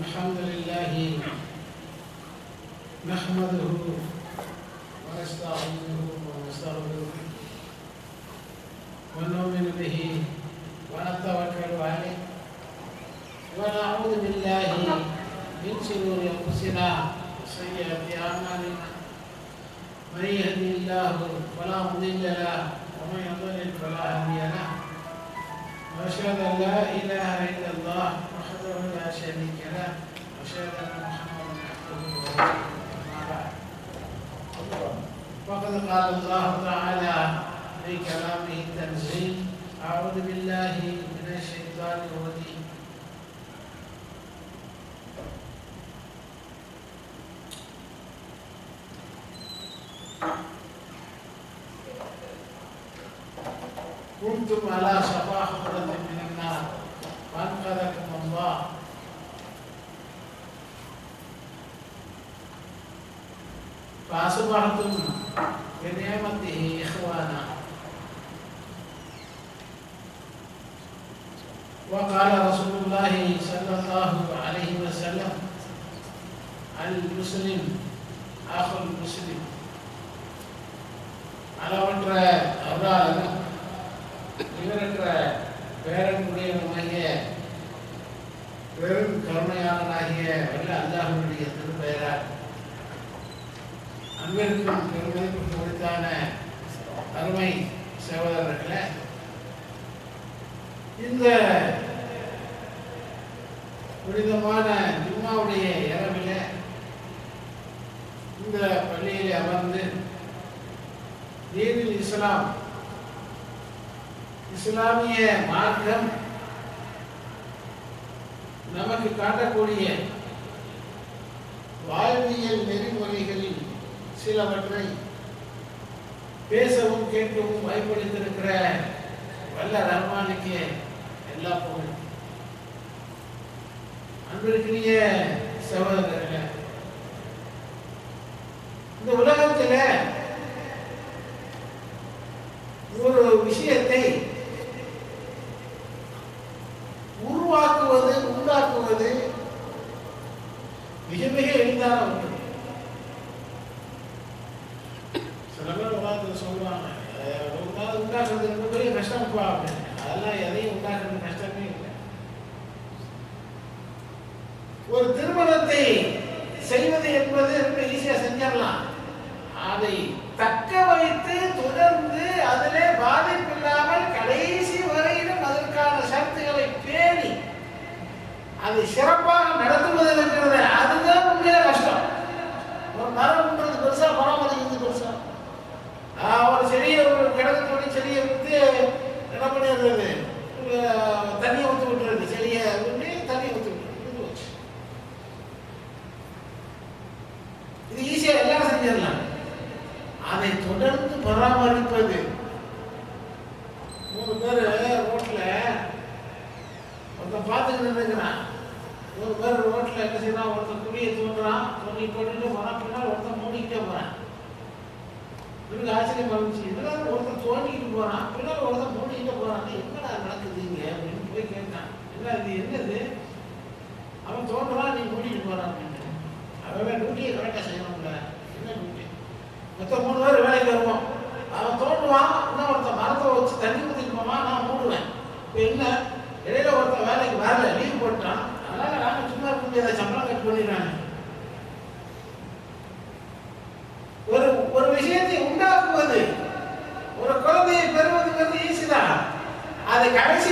الحمد لله نحمده ونستعينه ونستغفره ونؤمن به ونتوكل عليه ونعوذ بالله من شرور أنفسنا وسيئات أعمالنا. من يهدي الله فلا مضل له ومن يضلل فلا هادي له. وأشهد أن لا إله إلا الله وحده لا شريك له. وأشهد أن محمدا عبده ورسوله. وقد قال الله تعالى في كلامه التنزيل اعوذ بالله من الشيطان الرجيم فأصبحتم بنعمته إخوانا وقال رسول الله صلى الله عليه وسلم المسلم أخو المسلم அளவற்ற அருளாளனும் இவரற்ற பேரன்புடையவனாகிய பெரும் கருணையாளனாகிய வல்ல அல்லாஹனுடைய திருப்பெயரால் அன்பிற்கும் பெருமைக்கும் குறித்தான அருமை சகோதரர்களே இந்த புனிதமான ஜும்மாவுடைய இரவில் இந்த பள்ளியில் அமர்ந்து தீனில் இஸ்லாம் இஸ்லாமிய மார்க்கம் நமக்கு காட்டக்கூடிய வாழ்வியல் சிலவற்றை பேசவும் கேட்கவும் வாய்ப்பளித்திருக்கிற வல்ல ரஹ்மானுக்கு எல்லா புகழும். அன்பிற்குரிய சகோதரர்களே இந்த உலகத்தில் ஒரு விஷயத்தை சில பேர் உலகத்தில் சொல்லுவாங்க "அஹ், ஒரு நாள் உண்டாக்குறது ரொம்ப பெரிய கஷ்டம்ப்பா அப்படின்னு. அதெல்லாம் எதையும் உண்டாக்குறது கஷ்டமே இல்லை. ஒரு திருமணத்தை செய்வது என்பது ரொம்ப ஈஸியா செஞ்சிடலாம். அதை தக்க வைத்து தொடர்ந்து அதிலே பாதிப்பில்லாமல் கடைசி வரையிலும் அதற்கான சரத்துகளை பேணி அதை சிறப்பு நடத்துவது இருக்கிறது அதுதான் உண்மையில கஷ்டம் ஒரு மரம் பண்றது பெருசா பராமரிக்கிறது பெருசா ஆஹ் ஒரு செடியை ஒரு கிடக்கத்தோடி செடியை விட்டு என்ன பண்ணிடுறது அஹ் தண்ணியை ஊற்றி விட்டுறது செடியை விட்டு தண்ணியை ஊற்றி விட்டுறது முடிஞ்சு போச்சு. இது ஈஸியா எல்லாரும் செஞ்சிடலாம் அதை தொடர்ந்து பராமரிப்பது மூணு பேர் ரோட்ல ஒருத்தன் பார்த்துக்கிட்டு இருக்கிறான் மூணு பேர் ரோட்ல என்ன செய்யறான் ஒருத்தன் குடியை தோன்றான் தோண்டி போட்டுட்டு போறான் பின்னால் ஒருத்தன் மூடிக்கிட்டே போறான் இவனுக்கு ஆச்சரியம் இருந்துச்சு இதெல்லாம் ஒருத்தன் தோண்டிக்கிட்டு போறான்? பின்னால் ஒருத்தன் மூடிக்கிட்டே போறான். என்னடா நடக்குது இங்க அப்படின்னு போய் கேட்டான். என்ன இது என்னது? அவன் தோன்றான் நீ மூடிட்டு போறான் அப்படின்னு. அவன் டியூட்டியை கரெக்டாக செய்யணும்ல என்ன டியூட்டி மொத்தம் மூணு பேர் வேலைக்கு வருவோம். அவன் தோண்டுவான். இன்னும் ஒருத்தன் மரத்தை வச்சு தண்ணி ஊற்றிட்டு போவான். நான் மூடுவேன். இப்போ என்ன? இடையில ஒருத்தன் வேலைக்கு வரல. லீவ் போட்டான். அதனால நாங்கள் சும்மா இருக்க முடியாத? சம்பளம் கட் பண்ணிடுறாங்க ஒரு ஒரு விஷயத்தை உண்டாக்குவது ஒரு குழந்தையை பெறுவதுங்கிறது ஈஸி தான். அதை கடைசி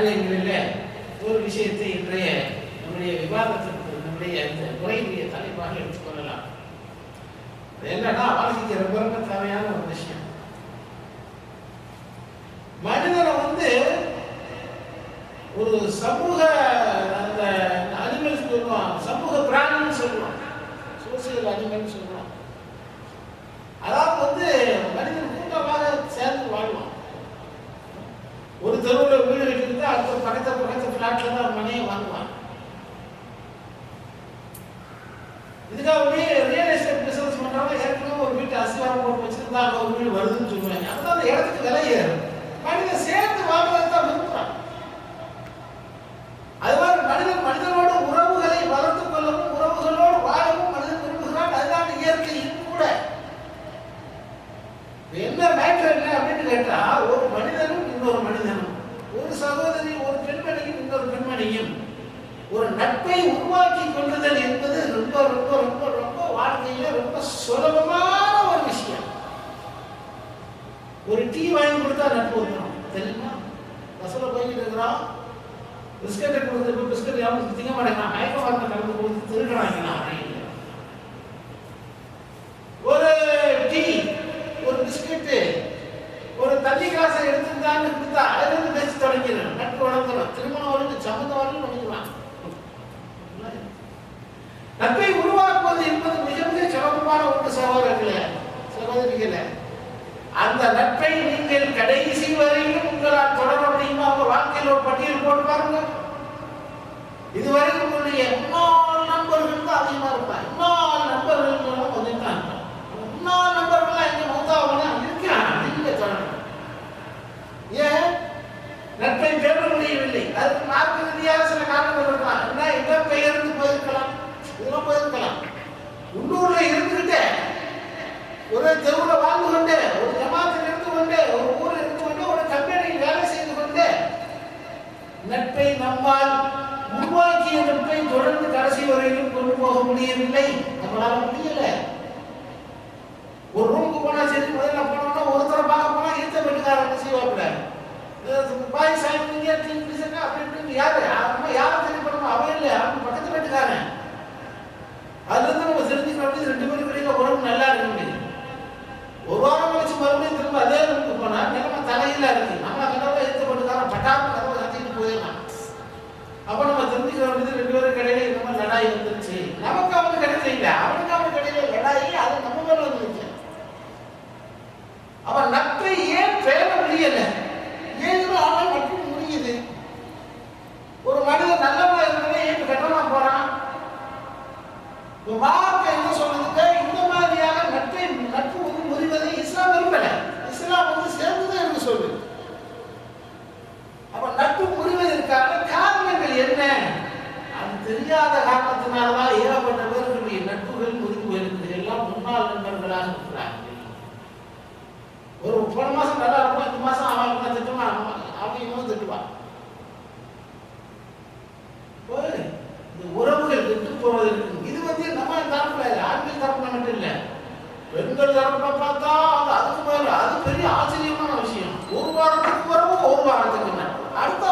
காரியங்களில் ஒரு விஷயத்தை இன்றைய நம்முடைய விவாதத்திற்கு நம்முடைய அந்த உரையினுடைய தலைப்பாக எடுத்துக்கொள்ளலாம் அது என்னன்னா வாழ்க்கைக்கு ரொம்ப ரொம்ப தேவையான ஒரு விஷயம். மனிதனை வந்து ஒரு சமூக அந்த அனிமல் சொல்லுவான் சமூக பிராணம்னு சொல்லுவான் சோசியல் அனிமல் சொல்லுவான் அதாவது வந்து மனிதன் கூட்டமாக சேர்ந்து வாழ்வான். ஒரு தெருவில் அடுத்து பக்கத்து பக்கத்து ஃப்ளாட்ல இருந்து அவர் மனையை வாங்குவான். இதுக்காக அப்படியே ரியல் எஸ்டேட் பிசினஸ் பண்றவங்க ஏற்கனவே ஒரு வீட்டு அசிவாரம் போட்டு வச்சிருந்தா ஒரு வீடு வருதுன்னு சொல்லுவாங்க. அந்த இடத்துக்கு விலை ஏறும். மனித சேல் நம்மை உருவாக்கி கொள்ளுதல் என்பது ரொம்ப ரொம்ப ரொம்ப ரொம்ப வாழ்க்கையில ரொம்ப சுலபமான ஒரு விஷயம். ஒரு டீ வாங்கி கொடுத்தா நட்பு வந்துடும் தெரியுமா? பஸ்ஸில் போய்கிட்டு இருக்கிறோம் பிஸ்கட்டை கொடுத்துட்டு பிஸ்கட் யாரும் திங்க மாட்டேங்கிறான். மயக்க மருந்து கலந்து கொடுத்து திருடுறாங்க அந்த நட்பை நீங்கள் கடைசி வரையிலும் உங்களால் தொடர முடியுமா? உங்க வாழ்க்கையில் ஒரு பட்டியல் போட்டு பாருங்க. இதுவரைக்கும் உங்களுடைய எல்லா நண்பர்களும் அதிகமா இருப்பாங்க. எல்லாம் வந்து சேர்ந்துதான் எனக்கு சொல்லுது அப்ப நட்பு முறிவதற்கான காரணங்கள் என்ன? அது தெரியாத காரணத்தினாலதான் ஏகப்பட்ட பேர்களுடைய நட்புகள் முறிவு போயிருக்கிறது எல்லாம் முன்னாள் நண்பர்களாக இருக்கிறார்கள். ஒரு போன மாசம் நல்லா இருக்கும் இந்த மாசம் அவன் திட்டுவான் அவன் இவன் திட்டுவான். பெண்கள் தரப்ப பார்த்தா அது அதுக்கு மேல அது பெரிய ஆச்சரியமான விஷயம். ஒரு வாரத்துக்கு வரவும் ஒரு வாரத்துக்கு அடுத்த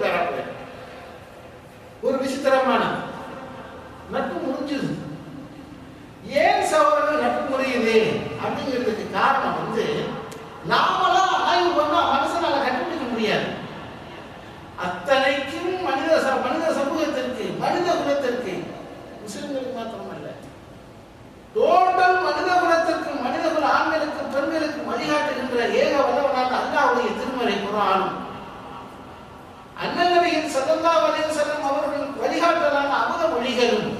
তারা করে। ওর বেশি তারা মানা அறிஞரும்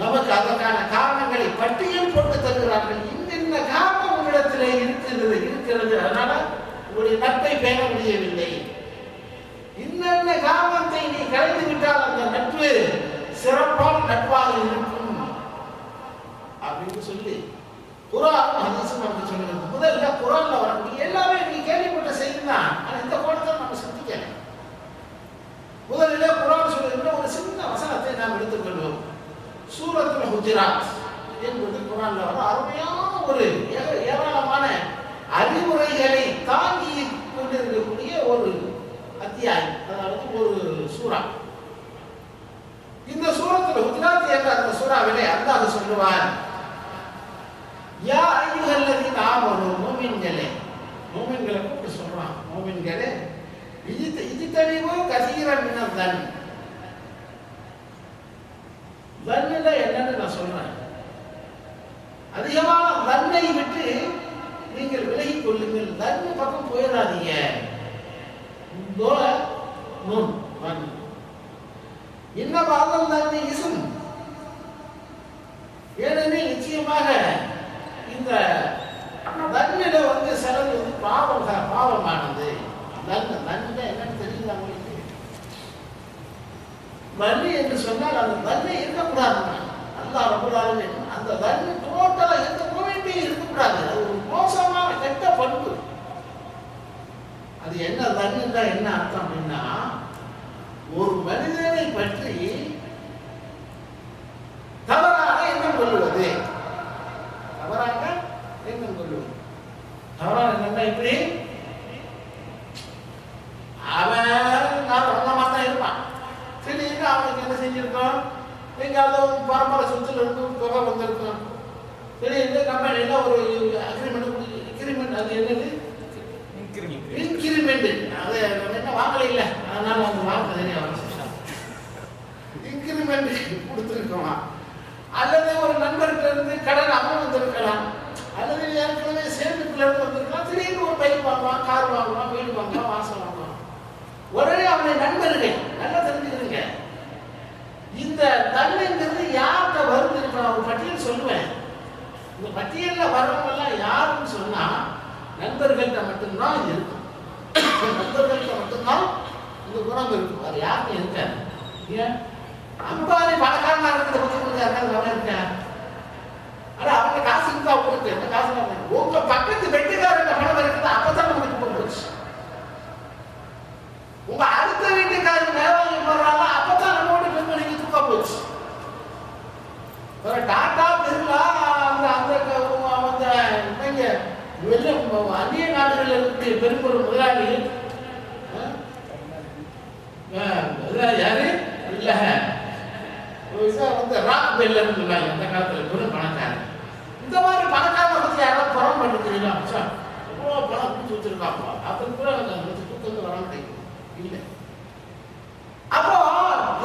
நமக்கு அதற்கான காரணங்களை பட்டியல் போட்டு தருகிறார்கள். இன்னென்ன காரணம் உங்களிடத்திலே இருக்கிறது இருக்கிறது. அதனால உங்களுடைய நட்பை பேண முடியவில்லை. இன்னென்ன காரணத்தை நீ கலைந்து விட்டால் அந்த நட்பு சிறப்பான நட்பாக இருக்கும் அப்படின்னு சொல்லி குரான் ஹதீஸும் நமக்கு சொல்லுகிறது. முதல்ல குரான்ல வரக்கூடிய எல்லாமே நீ கேள்விப்பட்ட செய்தி தான். இந்த கோணத்தை நம்ம சிந்திக்க சொல்லுவார். யா ஐயுகல்லதீன ஆமனு மூமின்களே. மூமின்களை கூப்பிட்டு சொல்றான் மூமின்களே. இது இது தெளிவோ கசீரன் மின்னர் தன். தன்னுல என்னன்னு நான் சொல்றேன். அதிகமான தன்னை விட்டு நீங்கள் விலகி கொள்ளுங்கள். தன்னு பக்கம் போயிடாதீங்க. தோ நுண் வன் இன்னும் பாதம் தன்னை இசும் ஏனெனில் நிச்சயமாக இந்த நன்மையில வந்து சிலது வந்து பாவம் பாவமானது. நன்மை நன்மை என்னன்னு தெரியுது அவங்களுக்கு நன்மை என்று சொன்னால் அந்த நன்மை இருக்கக்கூடாது அல்லா ரப்பல் அந்த நன்மை டோட்டலா எந்த மூமெண்ட்டே இருக்கக்கூடாது. அது ஒரு மோசமான கெட்ட பண்பு. அது என்ன நன்மைன்னா என்ன அர்த்தம் அப்படின்னா ஒரு மனிதனை பற்றி இப்படி. அவன் நல்ல மாதிரி தான் இருப்பான். திடீர்னு அவனுக்கு என்ன செஞ்சிருக்கோம்? எங்காவது ஒரு பரம்பரை சொத்துல இருந்து தொகை வந்திருக்கும். திடீர்னு கம்பெனியில் ஒரு அக்ரிமெண்ட் அக்ரிமெண்ட் அது என்னது? இன்கிரிமெண்ட் அது என்ன வாங்கல இல்ல. அதனால அந்த தெரியும் அவன் இன்கிரிமெண்ட் கொடுத்துருக்கோம்? அல்லது ஒரு நண்பர்கிட்ட இருந்து கடன் அவன் வந்திருக்கலாம் அல்லது ஏற்கனவே சேமிப்புல இருந்து வந்திருக்கலாம் திடீர்னு ஒரு பைக் வாங்குவான் கார் வாங்குவான் வீடு வாங்குவான் வாசல் வாங்குவான். உடனே அவனை நண்பர்கள் நல்லா தெரிஞ்சுக்கிறீங்க இந்த தன்மைங்கிறது யார்கிட்ட வருது இப்போ நான் ஒரு பட்டியல் சொல்லுவேன். இந்த பட்டியலில் வர்றவங்கெல்லாம் யாருன்னு சொன்னால் நண்பர்கள்ட்ட மட்டும்தான் இது இருக்கும். நண்பர்கள்ட்ட மட்டும்தான் இந்த குணம் இருக்கும். அது யாருக்கும் இருக்காது. ஏன்? அம்பானி பணக்காரனாக இருக்கிற பத்தி யாருக்காவது வர இருக்கேன் ஆனா அவங்க காசு இருந்தா உங்களுக்கு எந்த காசு உங்க பக்கத்து வெட்டுக்காரங்க பணம் இருக்குது அப்பதான் உங்களுக்கு போச்சு உங்க அடுத்த வீட்டுக்காரங்க வேலைக்கு போடுறாங்க அப்பதான் நம்ம வீட்டு பெண்மணிக்கு தூக்கம் போச்சு டாட்டா டாடா பிர்லா அந்த அந்த அந்த இவங்க வெளிய அந்நிய நாடுகளில் இருக்கு பெரும்பெரும் முதலாளிகள் ஆ, யாரு இல்ல வந்து ராக் பெல்லர் சொல்லுவாங்க அந்த காலத்துல பெரும் பணக்காரன் இந்த மாதிரி பணக்காரனை பத்தி யாராவது புறம் பண்ணிக்கிறீங்களா சார் எவ்வளோ பணம் கொடுத்து வச்சிருக்காப்பா அதுக்கு கூட அந்த தூக்கம் வர மாட்டேங்குது. இல்லை. அப்போ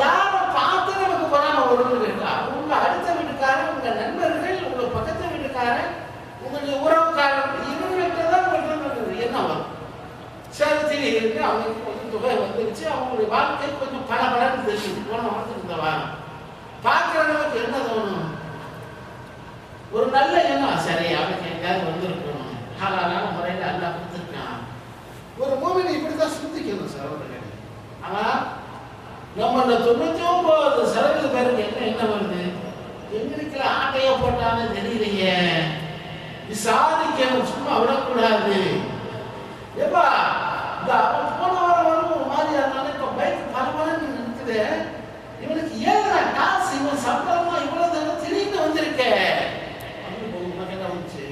யாரை பார்த்து நமக்கு பொறாம வரும்னு இருக்கா உங்க அடுத்த வீட்டுக்காரன் உங்க நண்பர்கள் உங்க பக்கத்து வீட்டுக்காரன் உங்களுடைய உறவுக்காரன் இவங்கள்ட்ட தான் உங்களுக்கு என்ன வரும். சேலத்தில் இருந்து அவங்களுக்கு கொஞ்சம் தொகை வந்துருச்சு. அவங்களுடைய வாழ்க்கை கொஞ்சம் பல பலன்னு தெரியுது போன வாரத்துக்கு இந்த வாரம். பார்க்குறவங்களுக்கு என்ன தோணும் ஒரு நல்ல எண்ணம். சரி அவனுக்கு எங்கேயாவது வந்திருக்கணும். ஹாலாலான முறையில் எல்லாம் கொடுத்துருக்கான். ஒரு மூவினை இப்படி தான் சிந்திக்கணும் சகோதரர்களே ஆனால் நம்மள தொண்ணூத்தி ஒன்பது சதவீத பேருக்கு என்ன என்ன வருது? எங்களுக்குல ஆட்டைய போட்டான்னு தெரியலையே. விசாரிக்கணும் சும்மா விடக்கூடாது. ஏப்பா இந்த அவன் போன வாரம் வரும் ஒரு மாதிரி இருந்தாலும் இப்ப பைக் பல மணி நிற்குது இவனுக்கு ஏதுடா காசு இவன் சம்பளமா இவ்வளவு தானே திடீர்னு வந்திருக்க அப்படின்னு போகுது, உனக்கு என்ன வந்துச்சு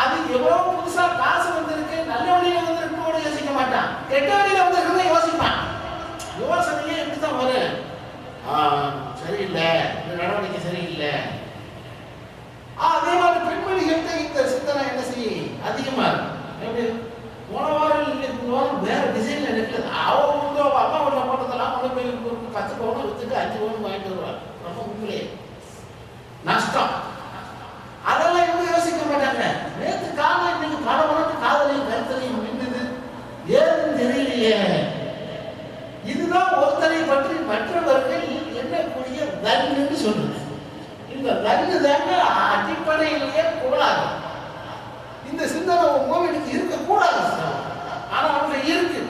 அது எவ்வளவு புதுசா காசு வந்திருக்கு நல்ல வழியில வந்திருக்கு கூட யோசிக்க மாட்டான் கெட்ட வழியில வந்திருக்குன்னு யோசிப்பான் யோசனையே இப்படித்தான் வரும் ஆ, சரியில்லை. இந்த நடவடிக்கை சரியில்லை ஆ, அதே மாதிரி பெண்மணிகள்கிட்ட இந்த சிந்தனை என்ன செய்யும் அதிகமா இருக்கும் எப்படி போன வாரம் இல்லை இந்த வாரம் வேற டிசைன்ல இருக்குது அவன் வந்து அவன் அம்மா வீட்டில் போட்டதெல்லாம் கொண்டு போய் ஒரு பத்து பவுன் வித்துட்டு அஞ்சு பவுன் வாங்கிட்டு வருவார் ரொம்ப உண்மையிலே நஷ்டம் அதெல்லாம் இவங்க யோசிக்க மாட்டாங்க நேத்து காலம் இன்னைக்கு பல மணக்கு காதலையும் கருத்தலையும் மின்னுது ஏதுன்னு தெரியலையே இதுதான் ஒருத்தரை பற்றி மற்றவர்கள் எண்ணக்கூடிய சிந்தனையிலேயே புகழாது இந்த சிந்தனை தாங்க இருக்கக்கூடாது. ஆனா அவங்க இருக்கு.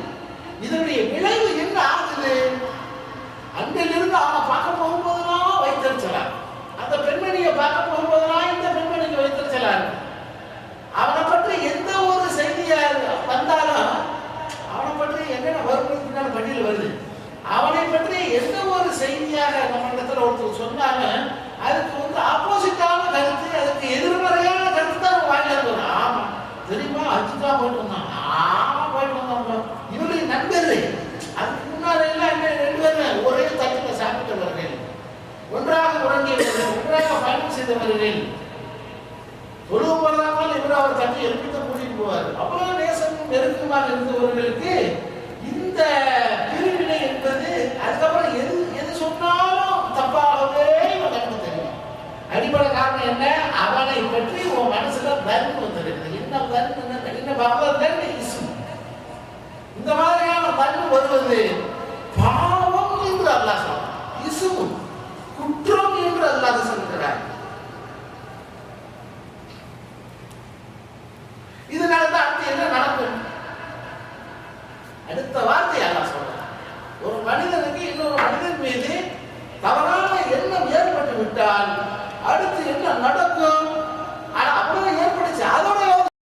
இதனுடைய விளைவு என்ன ஆகுது? அன்றிலிருந்து அவனை பார்க்க போகும்போதெல்லாம் வைத்தறிச்சலா அந்த பெண்மணியை பார்க்க போகும்போதெல்லாம் இந்த பெண்மணிக்கு வைத்தறிச்சலா அவனை பற்றி எந்த ஒரு செய்தியா வந்தாலும் அவனை பற்றி என்னென்ன வரும் பின்னால் பட்டியல் வருது. அவனை பற்றி எந்த ஒரு செய்தியாக நம்ம இடத்துல ஒருத்தர் சொன்னாலும் அதுக்கு வந்து ஆப்போசிட்டான கருத்து அதுக்கு எதிர்மறையான கருத்து தான் வாயில வாங்கி ஆமா தெரியுமா? அஜிதா போயிட்டு வந்தான். ஆமா போயிட்டு வந்தாங்க இவருடைய நண்பர்கள் அதுக்கு முன்னாடி எல்லாம் என்ன ரெண்டு பேரும் ஒரே தட்டில் சாப்பிட்டவர்கள் ஒன்றாக உறங்கியவர்கள் ஒன்றாக பயணம் செய்தவர்கள் தொழுவு இவர் அவர் தட்டி எழுப்பித்த கூட்டிட்டு போவார். அவ்வளவு நேசமும் நெருக்கமாக இருந்தவர்களுக்கு இந்த பிரிவினை என்பது அதுக்கப்புறம் எது எது சொன்னாலும் தப்பாகவே இவன் கண்ணுக்கு தெரியும் அடிப்படை காரணம் என்ன? அவனை பற்றி உன் மனசுல தர்மம் வந்துருக்குது. என்ன தர்மம் என்ன பகவத் தர்மம் இந்த மாதிரியான தர்மம் வருவது